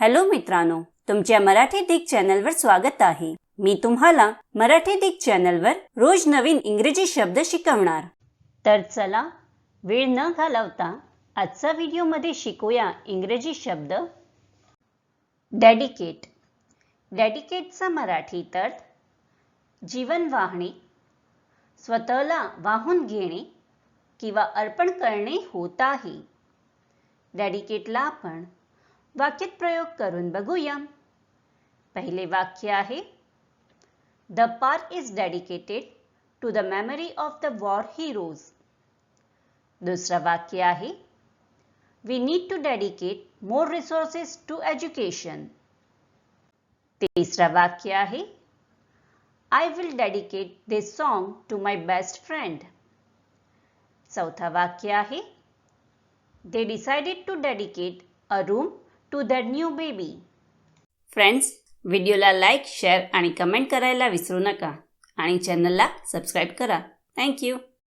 Hello मित्रांनो तुमच्या मराठी दिग चॅनलवर स्वागत आहे. मी तुम्हाला मराठी दिग चॅनलवर रोज नवीन इंग्रजी शब्द शिकवणार. तर चला वेळ न घालवता आजचा व्हिडिओमध्ये शिकूया इंग्रजी शब्द. डेडिकेट डेडिकेटचा मराठीत अर्थ जीवन वाहणे स्वतःला वाहून घेणे किंवा अर्पण करणे होत आहे. डेडिकेटला आपण वाक्यात प्रयोग करून बघूया पहिले वाक्य आहे, the park is dedicated to the memory of the war heroes. दुसरं वाक्य आहे, we need to dedicate more resources to education. तिसरं वाक्य आहे I will dedicate this song to my best friend चौथा वाक्य आहे they decided to dedicate a room to the new baby friends व्हिडिओला लाईक शेअर आणि कमेंट करायला विसरू नका. आणि चॅनलला सबस्क्राईब करा. थँक्यू